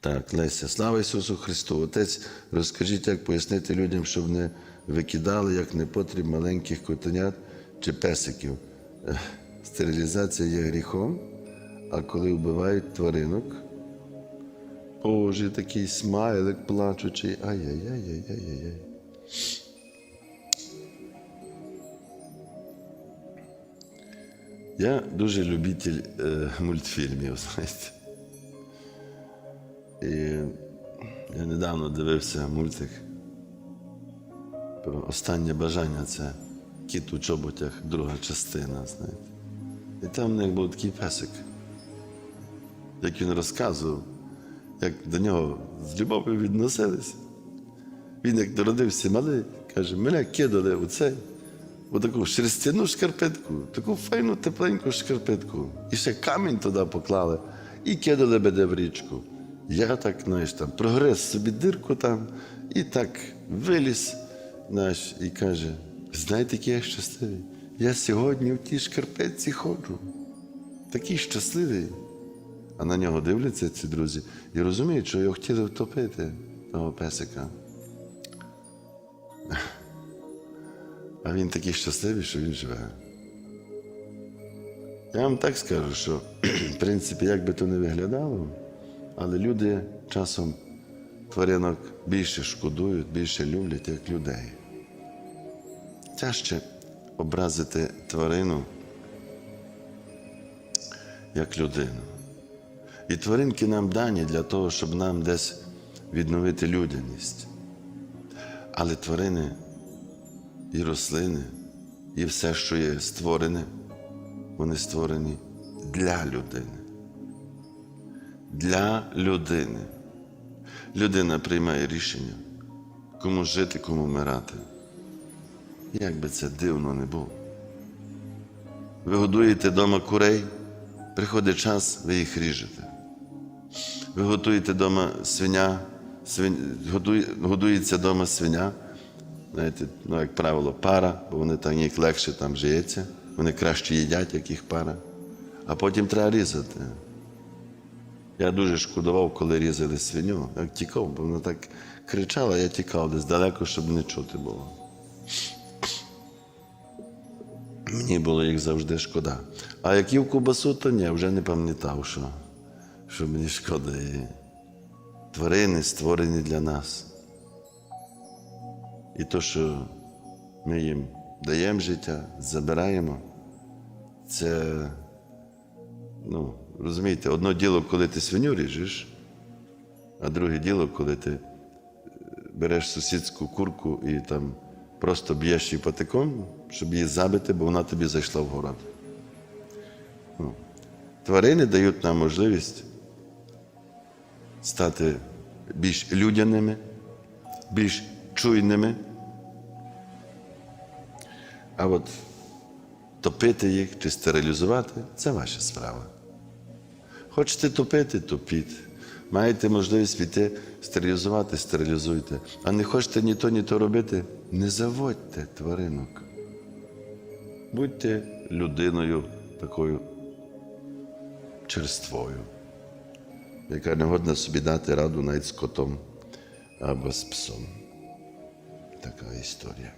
Так, Леся, слава Ісусу Христу. Отець, розкажіть, як пояснити людям, щоб не викидали як непотріб маленьких котенят чи песиків. Стерилізація є гріхом, а коли вбивають тваринок, Боже, такий смайлик плачучий. Ай-яй-яй-яй-яй-яй. Я дуже любитель е, мультфільмів, знаєте. І я недавно дивився мультик про останнє бажання це кіт у чоботях, друга частина, знаєте. І там в них був такий песик. Як він розказував, як до нього з любов'ю відносилися. Він як народився малий, каже, мене кидали у цей, у таку шерстяну шкарпетку, таку файну тепленьку шкарпетку. І ще камінь туди поклали і кидали мене в річку. Я так, знаєш, там прогрес собі дирку там і так виліз наш і каже: знаєте, який я щасливий? Я сьогодні в тій шкарпетці ходжу. Такий щасливий. А на нього дивляться ці друзі і розуміють, що його хотіли втопити, того песика. А він такий щасливий, що він живе. Я вам так скажу, що, в принципі, як би то не виглядало, але люди часом тваринок більше шкодують, більше люблять, як людей. Тяжче образити тварину як людину. І тваринки нам дані для того, щоб нам десь відновити людяність. Але тварини і рослини, і все, що є створене, вони створені для людини. Для людини. Людина приймає рішення, кому жити, кому вмирати. Як би це дивно не було. Ви годуєте вдома курей, приходить час, ви їх ріжете. Ви готуєте вдома свиня, свин... годує... годується вдома свиня. Знаєте, ну, як правило, пара, бо вони там їх легше там жиється, вони краще їдять, як їх пара, а потім треба різати. Я дуже шкодував, коли різали свиню. Я тікав, бо вона так кричала, я тікав десь далеко, щоб не чути було. Мені було їх завжди шкода. А як їв ковбасу, то ні, вже не пам'ятав, що, що мені шкода. І тварини створені для нас. І то, що ми їм даємо життя, забираємо, це, ну, розумієте, одне діло, коли ти свиню ріжеш, а друге діло, коли ти е, береш сусідську курку і там просто б'єш її патиком, щоб її забити, бо вона тобі зайшла в город. Ну, Тварини дають нам можливість стати більш людяними, більш чуйними. А от топити їх чи стерилізувати це ваша справа. Хочете топити, топіть. Маєте можливість піти стерилізувати, стерилізуйте. А не хочете ні то, ні то робити, не заводьте тваринок. Будьте людиною такою черствою, яка не годна собі дати раду навіть з котом або з псом. Така історія.